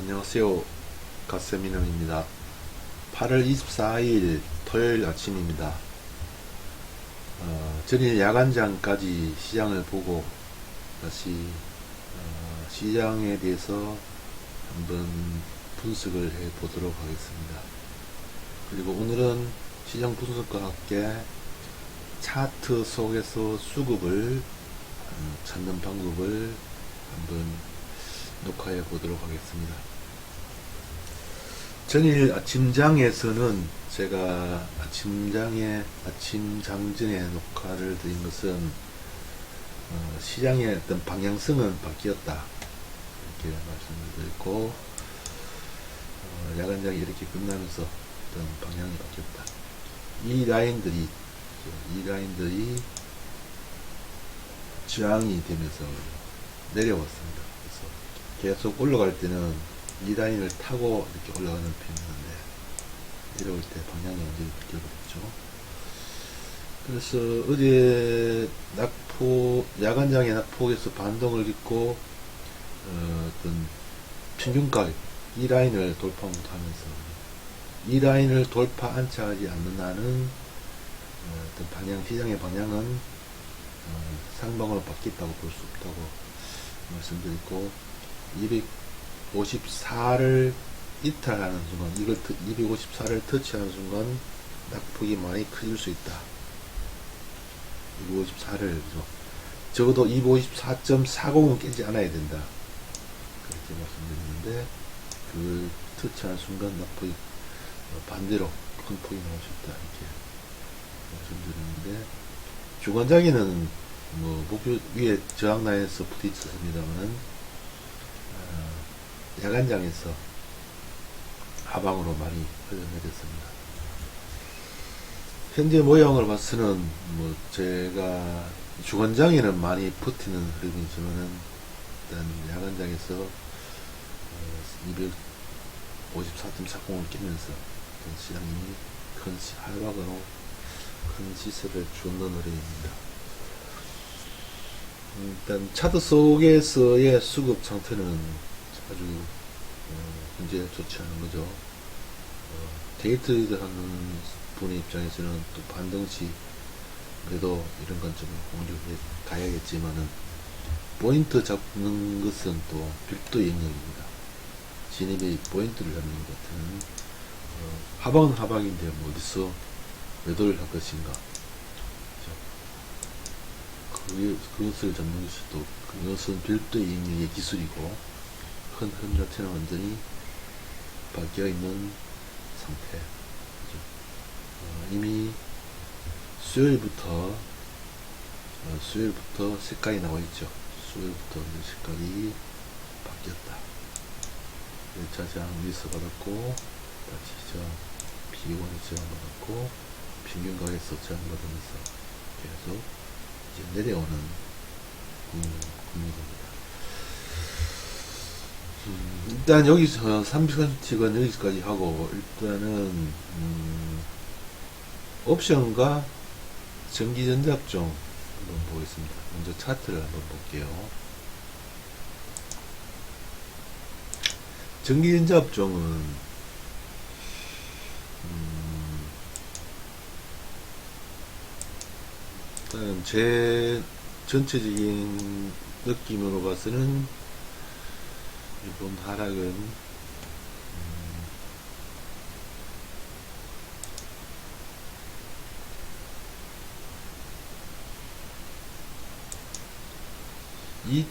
안녕하세요. 갓세미남입니다. 8월 24일 토요일 아침입니다. 어, 전일 야간장까지 시장을 보고 다시 어, 시장에 대해서 한번 분석을 해 보도록 하겠습니다. 그리고 오늘은 시장 분석과 함께 차트 속에서 수급을 어, 찾는 방법을 한번 녹화해 보도록 하겠습니다. 전일 아침장에서는 제가 아침장에 아침 장전에 녹화를 드린 것은 어, 시장의 어떤 방향성은 바뀌었다 이렇게 말씀을 드렸고 어, 야간장이 이렇게 끝나면서 어떤 방향이 바뀌었다. 이 라인들이 이 라인들이 저항이 되면서 내려왔습니다. 그래서 계속 올라갈 때는 이 라인을 타고 이렇게 올라가는 편이었는데 내려올 때 방향이 완전히 바뀌어버렸죠. 그래서 어제 낙폭 야간장의 낙폭에서 반동을 빚고 어, 떤 평균가격 이 라인을 돌파 못하면서 이 라인을 돌파 안착하지 않는 한은 어, 어떤 방향 시장의 방향은 어, 상방으로 바뀌었다고 볼 수 없다고 말씀드리고 254를 이탈하는 순간, 이걸 254를 터치하는 순간 낙폭이 많이 커질 수 있다. 254를 적어도 254.40은 깨지 않아야 된다. 그렇게 말씀드리는데 그 터치하는 순간 낙폭이 어, 반대로 큰 폭이 나올 수 있다. 이렇게 말씀드리는데 주관자기는 뭐 목표 위에 저항라인에서 어, 야간장에서 하방으로 많이 흘러내렸습니다. 현재 모양을 봐서는 뭐 제가 주간장에는 많이 버티는 흐름이지만은 일단 야간장에서 어, 254.40을 깨면서 어떤 시장이 큰 시- 하락으로 큰 시세를 줬는 흐름입니다. 음, 일단 차트 속에서의 수급 상태는 아주 어, 현재 좋지 않은 거죠. 어, 데이트리드 하는 분의 입장에서는 또 반등시 그래도 이런 건 좀 공략해 가야겠지만은 포인트 잡는 것은 또 별도의 영역입니다. 진입의 포인트를 잡는 것은 어, 하방은 하방인데 뭐 어디서 매도를 할 것인가 그, 그것을 잡는 것이 또 그것은 별도의 영역의 기술이고 큰 흐름 자체는 완전히 바뀌어 있는 상태. 어, 이미 수요일부터 어, 수요일부터 색깔이 나와 있죠. 수요일부터 색깔이 바뀌었다. 1차 저항 위에서 받았고 다시 저항 비원의 저항 받았고 평균 가격에서 저항 받으면서 계속 이제 내려오는 음, 국민입니다. 음, 일단 여기서 30선틱은 여기까지 하고 일단은 음, 옵션과 전기전자업종 한번 보겠습니다. 먼저 차트를 한번 볼게요. 전기전자업종은 음, 일단 제 전체적인 느낌으로 봐서는 이번 하락은 음, 이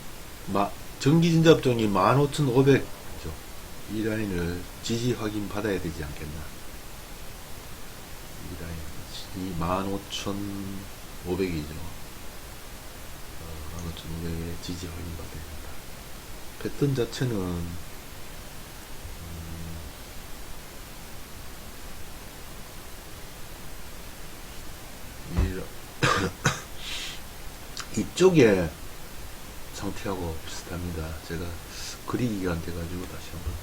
마, 전기진잡종이 15,500죠. 이 라인을 지지 확인 받아야 되지 않겠나. 이 라인, 이 15,500이죠. 어, 15,500에 지지 확인 받아야. 패턴 자체는 음, 이- 이쪽에 상태하고 비슷합니다. 제가 그리기가 안 돼가지고 다시 한번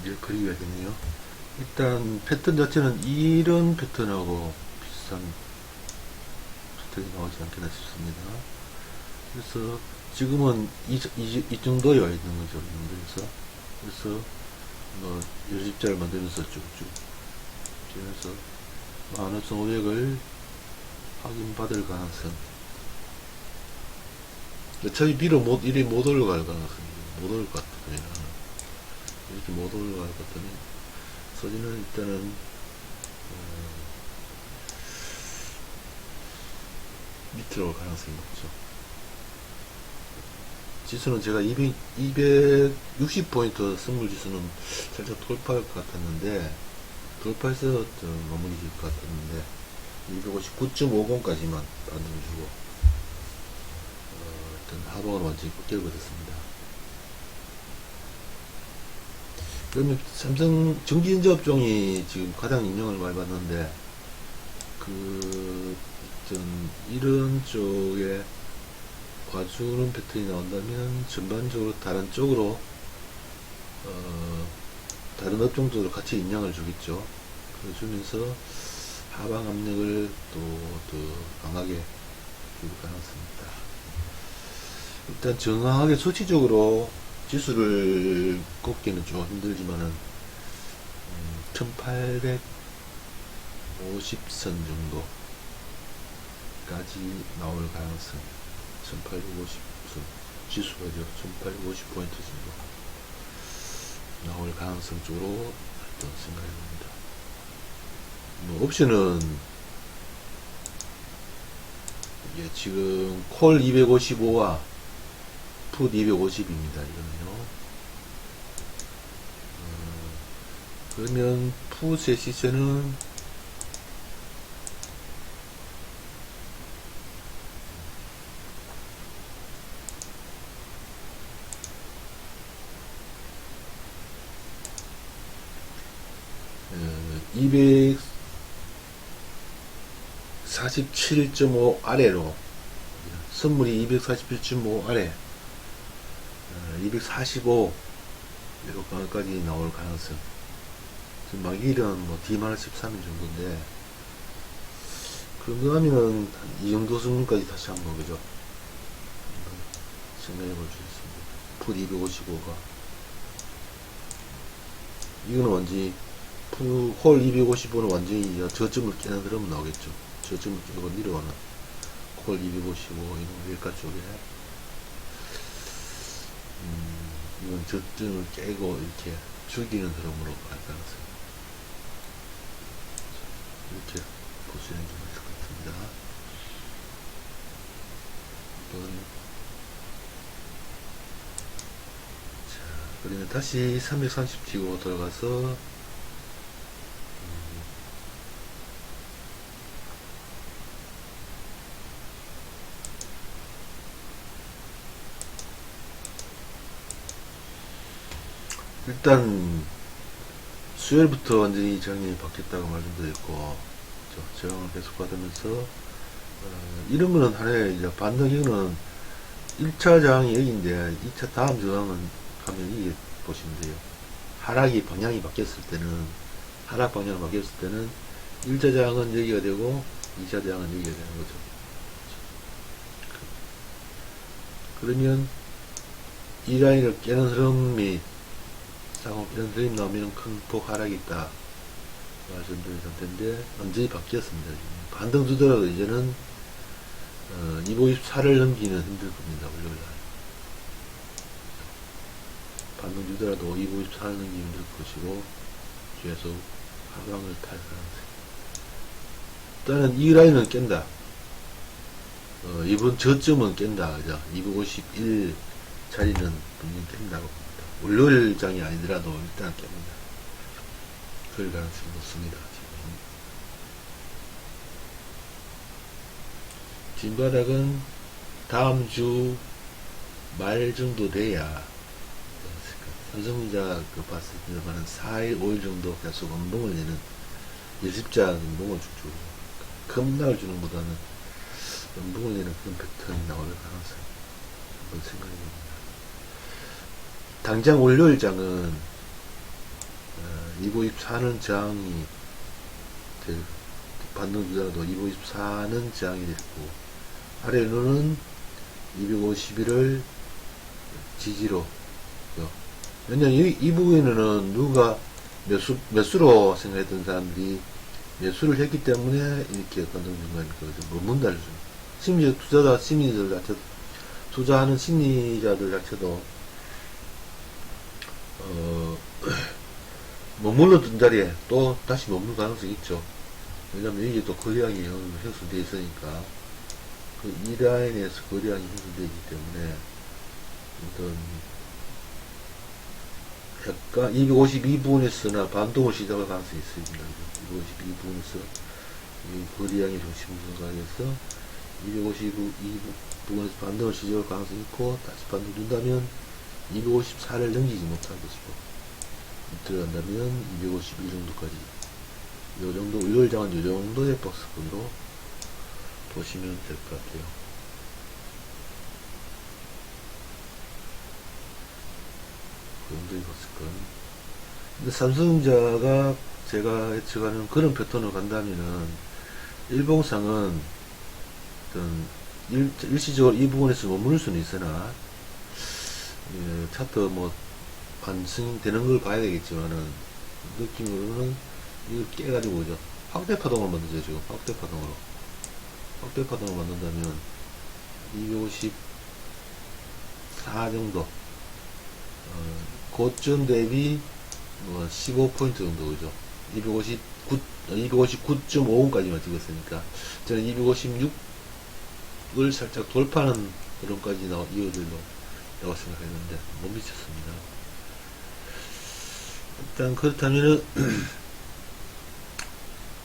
이제 그리게 됐네요. 일단 패턴 자체는 이런 패턴하고 비슷한 패턴이 나오지 않겠나 싶습니다. 그래서 지금은 이, 이, 이 정도에 와 있는 거죠. 그래서 그래서 뭐 요집자를 만들면서 쭉쭉 그래서 만우성 오액을 확인받을 가능성 어차피 비로 못, 이리 못 올라갈 가능성이 못 올라갈 것 같거든요. 이렇게 못 올라갈 것 같더니 서진은 일단은 어, 밑으로 올 가능성이 높죠. 지수는 제가 200, 260포인트 선물 지수는 살짝 돌파할 것 같았는데 돌파해서 좀 마무리 질것 같았는데 259.50까지만 반등을 주고 어, 일단 하방을 완전히 꺾이고 됐습니다. 그러면 삼성 전기전자 업종이 지금 가장 인용을 많이 받는데 그 이런 쪽에 봐주는 패턴이 나온다면 전반적으로 다른 쪽으로 어, 다른 업종들도 같이 인양을 주겠죠. 그러주면서 하방 압력을 또더 강하게 줄 가능성입니다. 일단 정확하게 수치적으로 지수를 꼽기는 좀 힘들지만은 음, 1850선 정도까지 나올 가능성. 1850선 지수가죠 1850포인트 정도 나올 가능성 쪽으로 어떤 생각이 듭니다. 뭐 옵션은 이게 지금 콜 255와 풋 250입니다. 이거는요. 어, 그러면 시세는 어, 247.5 아래로 선물이 247.5 아래 245 이렇게까지 나올 가능성. 지금 막일은 뭐 D-13인 정도인데 그러면은 이 정도 수준까지 다시 한번 그죠? 생각해 볼 수 있습니다. 풀 255가. 이거는 완전히 풀홀 255는 완전히 저점을 깨는 흐름은 나오겠죠. 저점을 깨고 내려가는 콜255 이런 일가 쪽에 이건 저점을 깨고 이렇게 죽이는 흐름으로 갈 가능성이 이렇게 보시는 게 맞을 것 같습니다. 이건 자, 그러면 다시 330 치고 들어가서 일단 수요일부터 완전히 저항이 바뀌었다고 말씀드렸고 저- 저항을 계속 받으면서 어, 거는 하나의 이제 반등 이거는 1차 저항이 여기인데 2차 다음 저항은 가면 이게 보시면 돼요. 하락이 방향이 바뀌었을 때는 하락 방향이 바뀌었을 때는 1차 저항은 여기가 되고 2차 저항은 여기가 되는 거죠. 그러면 이 라인을 깨는 흐름이 드림 나오면 큰폭 하락이 있다. 말씀드린 상태인데 완전히 바뀌었습니다. 반등 주더라도 이제는 어, 254를 넘기는 힘들 겁니다 월요일 날 반등 주더라도 254를 넘기기 힘들 것이고 계속 하방을 탈 가능성 일단은 이 라인은 깬다. 어, 이번 저점은 깬다. 그죠? 251 자리는 분명히 깬다고 월요일장이 아니더라도 일단 깹니다. 그럴 가능성이 높습니다. 지금. 진바닥은 다음 주 말 정도 돼야 삼성전자 그 봤을 때는 4일, 5일 정도 계속 운동을 내는 일십자 운동을 쭉쭉 급락을 주는 보다는 운동을 내는 그런 패턴이 나올 가능성이 한번 생각해 봅니다. 당장 월요일장은 어, 254는 저항이 될, 반등 주더라도 254는 저항이 됐고, 아래로는 251을 지지로, 요. 왜냐면 이, 이 부분에는 누가 매수, 매수로 생각했던 사람들이 매수를 했기 때문에 이렇게 반등 중간 그, 머문다를 좀. 심지어 투자자, 심리들 자체, 투자하는 심리자들 자체도, 어, 머물렀던 자리에 또 다시 머물 가능성이 있죠. 왜냐면 이게 또 정도 형성되어 있으니까, 그이 라인에서 거래량이 형성되어 있기 때문에, 어떤, 약간 252부분에서나 반동을 시작할 가능성이 있습니다. 252부분에서 이 거리량의 중심으로 가해서 252부분에서 반동을 시작할 가능성이 있고 다시 반동 준다면 254를 넘기지 못할 것이고 들어간다면 251 정도까지 요 정도 우열장은 요 정도의 박스권으로 보시면 될 것 같아요. 그 정도의 박스권. 근데 삼성전자가 제가 예측하는 그런 패턴으로 간다면은 일봉상은 일, 일시적으로 이 부분에서 머무를 수는 있으나 예, 차트 뭐 반승되는 걸 봐야 되겠지만은 느낌으로는 이걸 깨가지고 오죠. 확대 파동을 만들죠 지금. 확대 파동으로. 확대 파동을 만든다면 254 정도 어, 고점 대비 뭐 15포인트 정도 그죠. 259 259.50까지만 찍었으니까 저는 256을 살짝 돌파하는 그런까지 나 이어질로 라고 생각했는데 못 미쳤습니다. 일단 그렇다면은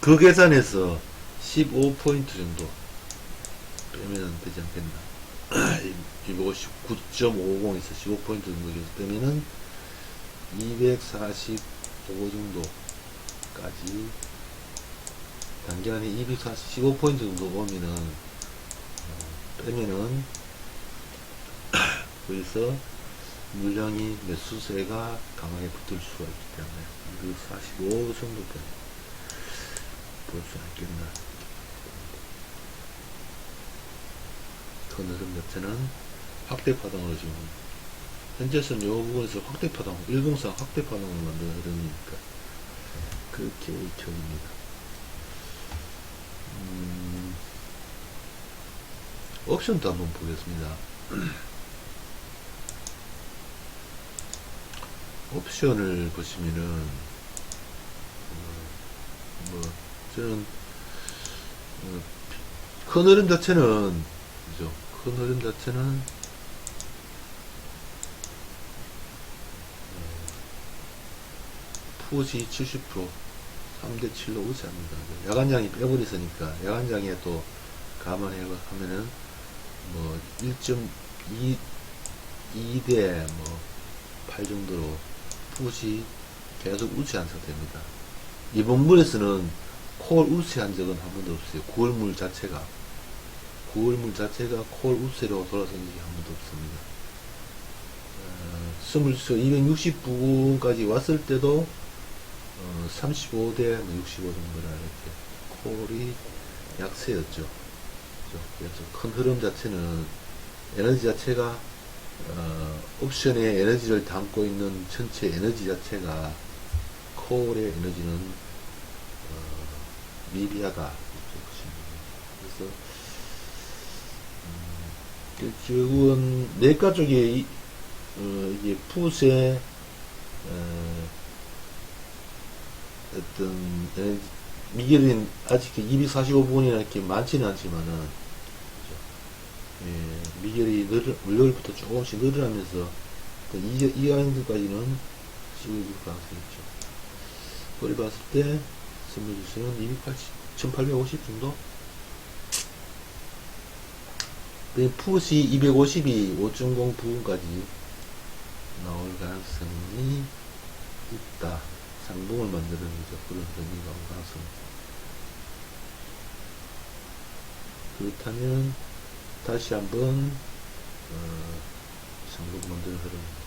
그 계산에서 15포인트 정도 빼면 되지 않겠나 259.50에서 15포인트 정도 빼면은 245 정도까지 단기간에 245포인트 정도 오면은 어, 빼면은 거기서 물량이 매수세가 강하게 붙을 수가 있기 때문에 245 정도까지 볼 수 있겠나 그 흐름 자체는 확대 파동으로 지금 현재선 요 부분에서 확대 파동 일봉상 확대 파동을 만드는 흐름이니까 그렇게 격입니다 음, 옵션도 한번 보겠습니다. 옵션을 보시면은, 어, 뭐, 저는, 어, 큰 흐름 자체는, 그죠? 큰 흐름 자체는, 어, 푸시 70%, 3대 7로 우세합니다. 야간장이 빼버렸으니까 야간장에 또 감안해 하면은 뭐 1.2 2대 뭐 8 정도로 풋이 계속 우세한 상태입니다. 이번 물에서는 콜 우세한 적은 한 번도 없어요. 9월물 자체가 9월물 자체가 콜 우세로 돌아선 적이 한 번도 없습니다. 어, 20, 260부까지 왔을 때도 어, 35대 65 정도라 이렇게 콜이 약세였죠. 그래서 큰 흐름 자체는 에너지 자체가 어, 옵션의 에너지를 담고 있는 전체 에너지 자체가 콜의 에너지는 어, 미비하다. 그래서 음, 그 결국은 내과 쪽에 이, 어, 이게 풋의 어, 어떤 에, 미결은 아직 245부분이나 이렇게 많지는 않지만은? 예, 미결이 늘, 월요일부터 조금씩 늘어나면서 그 이, 이 라인들까지는 지워질 가능성이 있죠. 그걸 봤을 때 선물 주수는 280, 1850 정도? 그 풋이 250이 5.0 부분까지 나올 가능성이 있다. 상봉을 만드는 거죠. 그런 의미가 올라서. 그렇다면, 다시 한번, 어, 상봉 만드는 흐름입니다.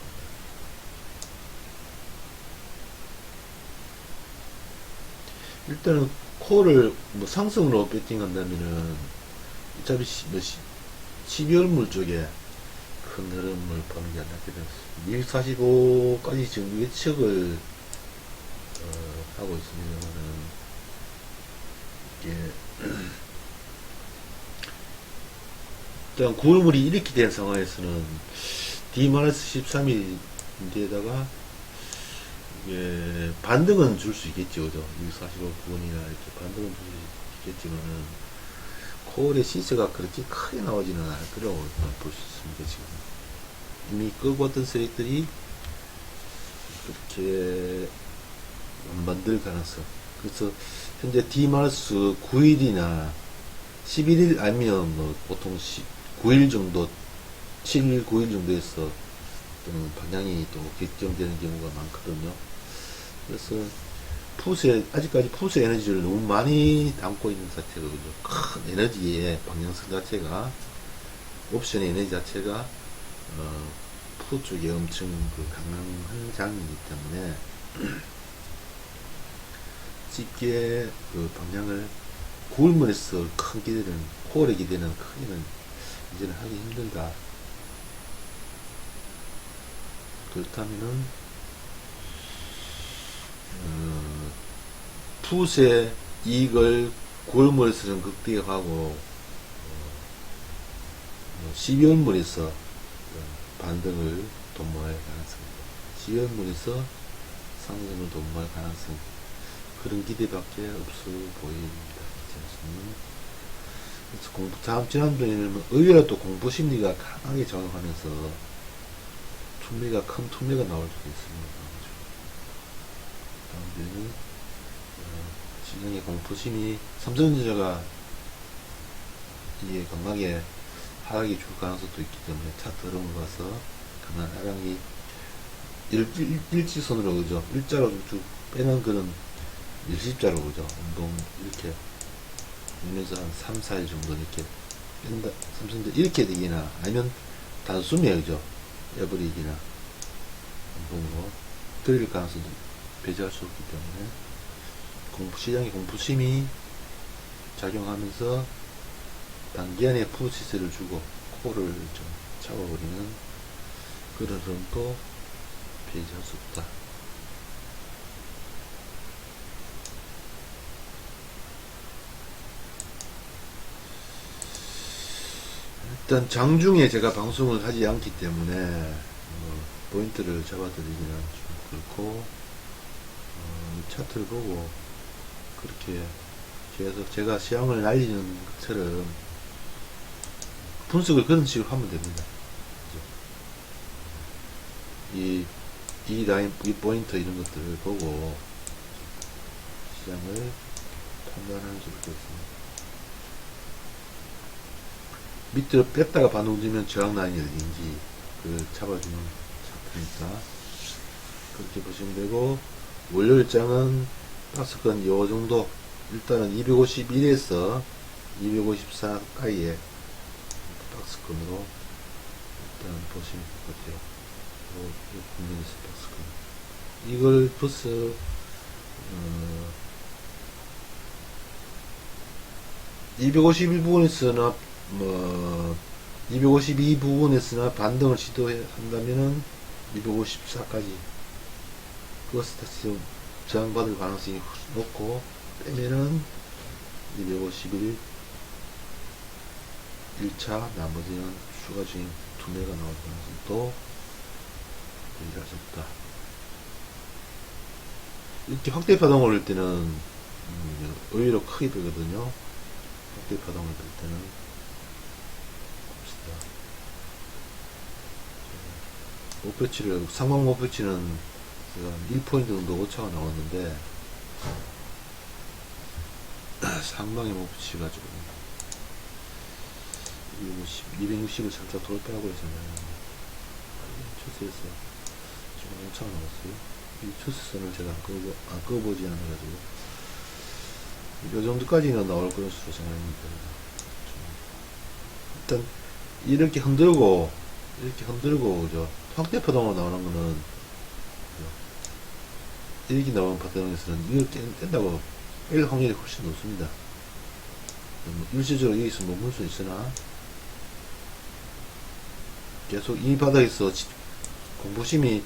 일단은 코를 뭐 상승으로 배팅한다면은 어차피 시, 뭐 시, 12월물 쪽에 큰 흐름을 보는 게 됐습니다. 245까지 지금 예측을 어, 하고 있습니다만은 이게 일단 9월물이 이렇게 된 상황에서는 D-13일인데다가 이게 반등은 줄 수 있겠죠, 그죠? 245분이나 이렇게 반등은 줄 수 있겠지만은 코어의 시세가 그렇게 크게 나오지는 않을 거라고 볼 수 있습니다, 지금. 이미 끌고 왔던 세력들이 그렇게 안 만들 가능성. 그래서 현재 D-9일이나 11일 아니면 뭐 보통 9일 정도, 7일, 9일 정도에서 좀 방향이 또 결정되는 경우가 많거든요. 그래서 푸스에, 아직까지 푸스 에너지를 너무 많이 담고 있는 그죠. 큰 에너지의 방향성 자체가, 옵션의 에너지 자체가, 어, 푸 쪽에 엄청 그 강한 장이기 때문에, 쉽게 그 방향을 고울문에서 큰 기대는, 코어의 기대는 크게는 이제는 하기 힘들다. 그렇다면은, 어, 풋의 이익을 9월물에서는 극대화하고, 어, 12월물에서 반등을 도모할 가능성입니다. 12월물에서 상승을 도모할 가능성. 그런 기대밖에 없어 보입니다. 그래서 공부, 다음, 지난번에는 의외로 또 공부 심리가 강하게 작용하면서 투미가, 큰 투미가 나올 수도 있습니다. 다음에는, 어, 시장의 공포심이, 삼성전자가 이게 강하게 하락이 줄 가능성도 있기 때문에 차트 흐름을 봐서 강한 하락이 일지선으로 그죠? 일자로 쭉 빼는 그런 일십자로 그죠? 운동 이렇게 밀면서 한 3, 4일 정도 이렇게 뺀다. 삼성전 이렇게 되기나 아니면 단숨에 그죠? 에버리기나 운동으로 드릴 가능성도 배제할 수 없기 때문에 공부 시장의 공부심이 작용하면서 단기간에 푸시스를 주고 코를 좀 잡아버리는 그런 흐름도 배제할 수 없다. 일단 장중에 제가 방송을 하지 않기 때문에 어, 포인트를 잡아드리기는 좀 그렇고 어, 이 차트를 보고 그렇게 계속 제가 시황을 날리는 것처럼 분석을 그런 식으로 하면 됩니다. 이, 이 라인, 이 포인트 이런 것들을 보고 시장을 판단하는 수밖에 없습니다. 밑으로 뺐다가 반동 주면 저항 라인이 어딘지 그 잡아주는 차트니까 그렇게 보시면 되고 월요일장은 박스권 요 정도 일단은 251에서 254 가이에 박스권으로 일단 보시면 될 것 같아요. 요, 요 국면에서 박스권. 이걸 벌써, 어, 251 부분에서나, 뭐, 252 부분에서나 반등을 시도한다면은 254까지 그것을 저항받을 가능성이 높고 빼면은 251 1차 나머지는 추가적인 두매가 나올 가능성도 배제할 수 없다. 이렇게 확대 파동을 올 때는 음, 의외로 크게 되거든요. 확대 파동을 볼 때는. 목표치를 상방 목표치는 제가 1포인트 정도 오차가 나왔는데 상방의 목표치가 조금 260, 을 살짝 돌파하고 있었나요? 추세에서 조금 오차가 나왔어요. 이 추세선을 제가 안 끄고, 안 끄보지 않아가지고. 요 정도까지는 나올 것으로 생각합니다. 일단, 이렇게 흔들고, 이렇게 흔들고, 그죠? 확대 파동으로 나오는 거는, 그죠? 이렇게 나오는 파동에서는 이걸 뗀, 뗀다고 일 확률이 훨씬 높습니다. 뭐 일시적으로 여기서 머물 수 있으나 계속 이 바닥에서 지- 공부심이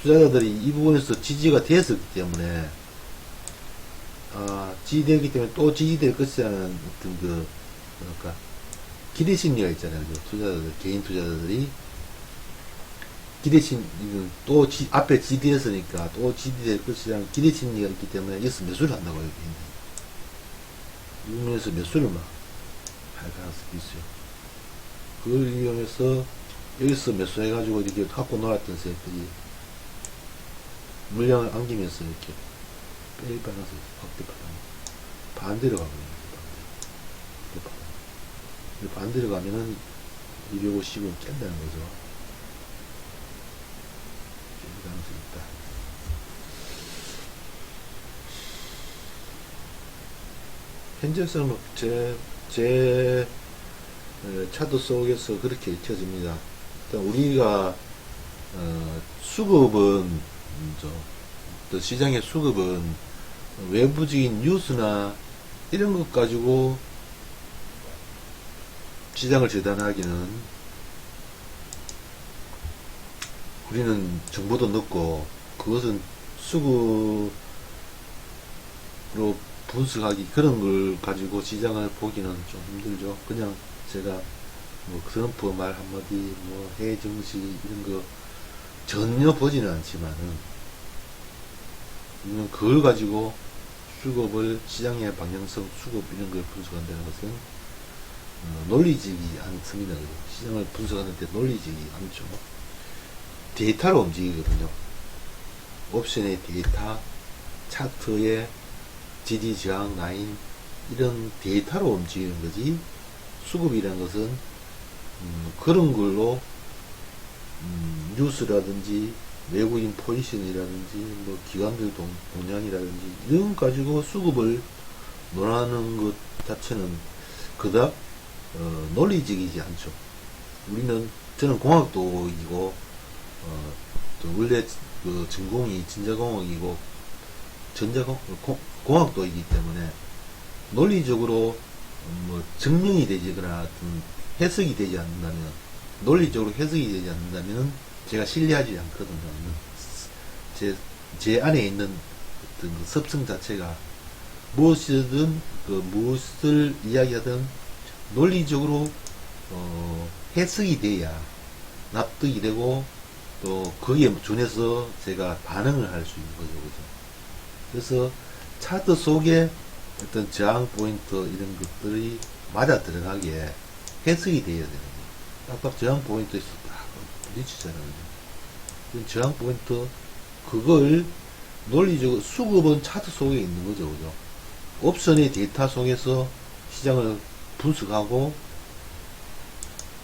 투자자들이 이 부분에서 지지가 되었기 때문에 아, 지지되기 때문에 또 지지될 것이라는 어떤 그 뭐랄까 기대 심리가 있잖아요. 그죠? 투자자들 개인 투자자들이 기대 심리는 또 지- 앞에 지지했으니까 또 지지될 것이라는 기대 심리가 있기 때문에 여기서 매수를 한다고 해요. 개인들이. 유명에서 매수를 막 할 가능성이 있어요. 그걸 이용해서 여기서 매수해가지고 이렇게 갖고 놀았던 세력들이 물량을 안기면서 이렇게 빼일 가능성이 확대파다. 반대로 가거든요. 반대. 반대. 반대로 가면은 250은 깬다는 거죠. 깰 가능성이 있다. 현재성은 뭐 제, 차도 속에서 그렇게 익혀집니다. 일단 우리가 어, 수급은 또 시장의 수급은 외부적인 뉴스나 이런 것 가지고 시장을 재단하기는 우리는 정보도 넣고 그것은 수급으로 분석하기 그런 걸 가지고 시장을 보기는 좀 힘들죠. 그냥 제가 뭐 트럼프 말 한마디 뭐 해외 정치 이런 거 전혀 보지는 않지만은 그걸 가지고 수급을 시장의 방향성 수급 이런 걸 분석한다는 것은 어, 논리적이 않습니다. 시장을 분석하는 데 논리적이 않죠. 데이터로 움직이거든요. 옵션의 데이터, 차트의 지지 저항 라인 이런 데이터로 움직이는 거지 수급이라는 것은 음, 그런 걸로 음, 뉴스라든지 외국인 포지션이라든지 뭐 기관들 동, 동향이라든지 이런 거 가지고 수급을 논하는 것 자체는 그닥 어, 논리적이지 않죠. 우리는 저는 공학도이고 어, 또 원래 그 전공이 진자공학이고 전자공 공- 공학도이기 때문에 논리적으로 뭐 증명이 되거나 어떤 해석이 되지 않는다면 논리적으로 해석이 되지 않는다면 제가 신뢰하지 않거든요. 제, 제 안에 있는 어떤 그 습성 자체가 무엇이든 그 무엇을 이야기하든 논리적으로 어, 해석이 돼야 납득이 되고 또 거기에 준해서 제가 반응을 할 수 있는 거죠. 그죠? 그래서 차트 속에 어떤 저항 포인트 이런 것들이 맞아 들어가기에 해석이 되어야 되는 거예요. 딱딱 저항 포인트에서 딱 부딪히잖아요. 그 저항 포인트 그걸 논리적으로 수급은 차트 속에 있는 거죠. 그죠? 옵션의 데이터 속에서 시장을 분석하고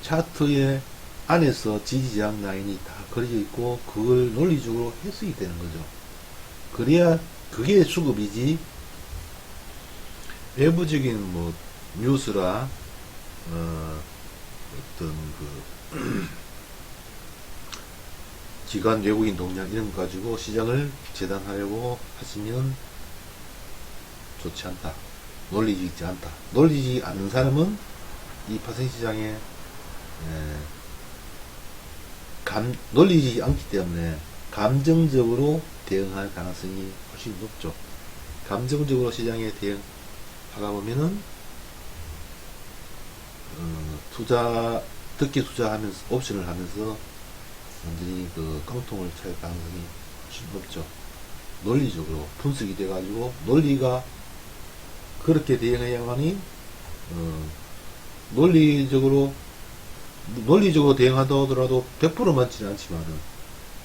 차트의 안에서 지지저항 라인이 다 그려져 있고 그걸 논리적으로 해석이 되는 거죠. 그래야 그게 수급이지 외부적인 뭐 뉴스라 어, 어떤 그 기관 외국인 동향 이런 거 가지고 시장을 재단하려고 하시면 좋지 않다. 논리적이지 않다. 논리지 않는 사람은 이 파생 시장에 에, 감, 논리지 않기 때문에 감정적으로 대응할 가능성이 훨씬 높죠. 감정적으로 시장에 대응하다 보면은 어, 투자 특히 투자하면서 옵션을 하면서 완전히 그 깡통을 찰 가능성이 훨씬 높죠. 논리적으로 분석이 돼가지고 논리가 그렇게 대응해야만이 어, 논리적으로 논리적으로 대응하다 하더라도 100% 맞지는 않지만은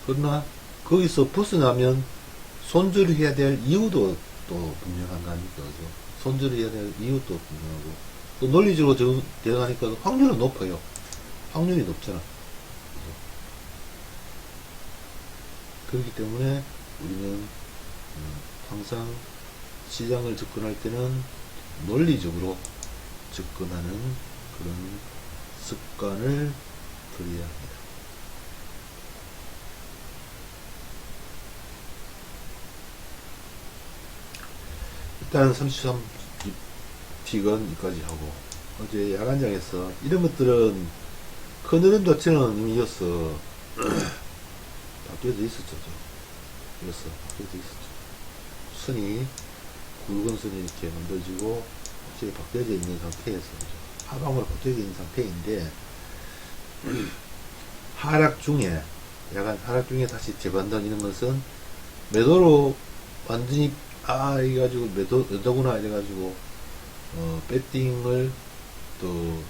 그러나 거기서 벗어나면 손절을 해야 될 이유도 또 분명한 거 아닙니까 그죠? 손절을 해야 될 이유도 분명하고 또 논리적으로 저- 대응하니까 확률은 높아요 확률이 높잖아 그죠? 그렇기 때문에 우리는 음, 항상 시장을 접근할 때는 논리적으로 접근하는 그런 습관을 들여야 합니다. 일단 33 틱은 여기까지 하고 어제 야간장에서 이런 것들은 큰 흐름 자체는 이미 이었어 바뀌어져 있었죠 이었어 바뀌어져 있었죠 선이 굵은 선이 이렇게 만들어지고 확실히 바뀌어져 있는 상태에서? 하방으로 바뀌어져 있는 상태인데 하락 중에 약간 하락 중에 다시 재반등 이런 것은 매도로 완전히 아 이래가지고 매도 매도구나 이래가지고 어 배팅을 또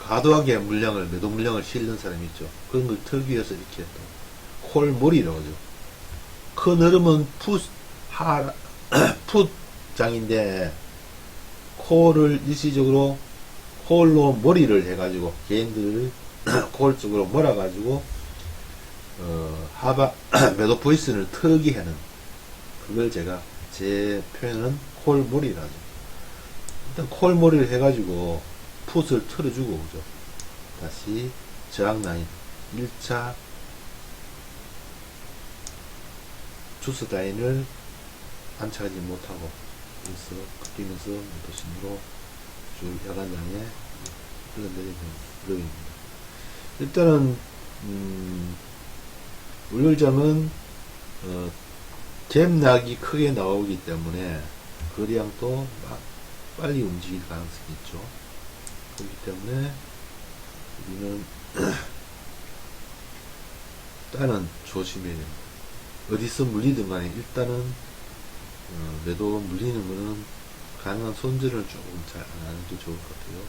과도하게 물량을 매도 물량을 실는 사람이 있죠 그런 걸 위해서 이렇게 또 콜몰이라고 하죠 큰 흐름은 풋하 풋 장인데 콜을 일시적으로 콜로 머리를 해가지고 개인들을 콜 쪽으로 몰아가지고 어, 하바 매도 포지션을 털기 하는 그걸 제가 제 표현은 콜몰이라죠. 일단 콜몰이를 해가지고 풋을 털어주고 오죠. 다시 저항 라인 1차 주스 라인을 안착하지 못하고 그래서 바뀌면서 도심으로 쭉 야간장에 흘러내리는 그림입니다. 일단은 음, 월요일장은 어, 잼락이 크게 나오기 때문에 거리량도 막 빨리 움직일 가능성이 있죠. 그렇기 때문에 우리는 일단은 조심해야 됩니다. 어디서 물리든 간에 일단은 어, 매도 물리는 거는 가능한 손질을 조금 잘 안 하는 게 좋을 것 같아요.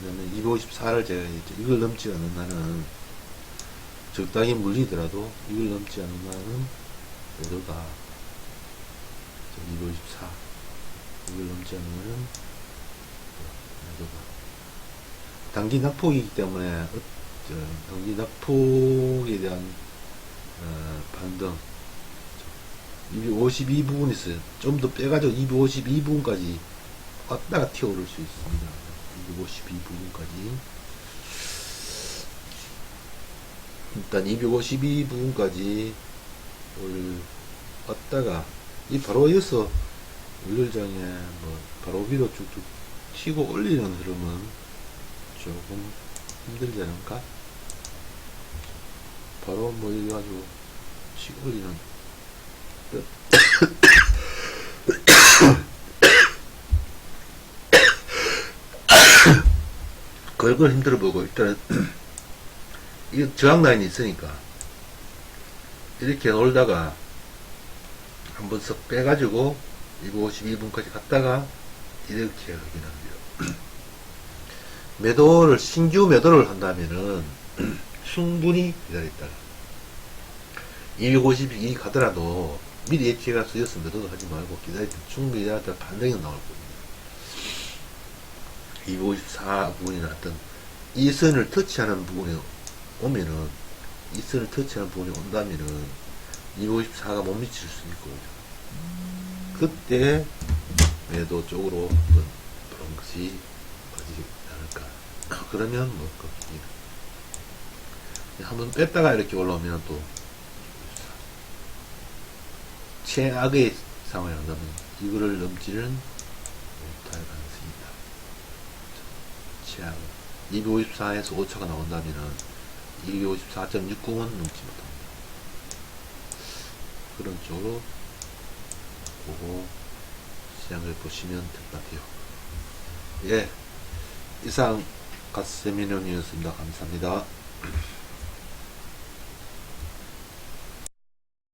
왜냐면 254를 제가 했죠. 이걸 넘지 않는 한은 적당히 물리더라도 이걸 넘지 않는 한은 매도가 254 이걸 넘지 한은 매도가 단기 낙폭이기 때문에 어, 저, 단기 낙폭에 대한 어, 반등 252부분 있어요. 좀더 빼가지고 252부분까지 왔다가 튀어오를 수 있습니다. 252부분까지. 일단 252부분까지 올 왔다가 이 바로 이어서 월요일장에 뭐 바로 위로 쭉쭉 튀고 올리는 흐름은 조금 힘들지 않을까? 바로 뭐 이래 가지고 치고 올리는 그걸 힘들어 보고 일단은 이게 저항 라인이 있으니까 이렇게 놀다가 한번 석 빼가지고 252분까지 갔다가 이렇게 하긴 합니다. 매도를 신규 매도를 한다면은 충분히 기다렸다가 252 가더라도 미리 예측가 쓰였으면 매도도 하지 말고 기다릴 때 충분히 기다렸다 반등이 나올 겁니다. 254 부분이 나왔던 이 선을 터치하는 부분이 오면은 이 선을 터치하는 부분이 온다면은 254가 못 미칠 수 있고 그때 매도 쪽으로 한번 그런 것이 빠지지 않을까. 그러면 뭐 꺾이기 한번 뺐다가 이렇게 올라오면 또 최악의 상황이 온다면 이거를 넘지는 못할 가능성이 있다 최악 254에서 5차가 나온다면은 254.60은 넘지 못합니다. 그런 쪽으로 보고 시장을 보시면 될 것 같아요. 예. 이상 갓세미논이었습니다. 감사합니다.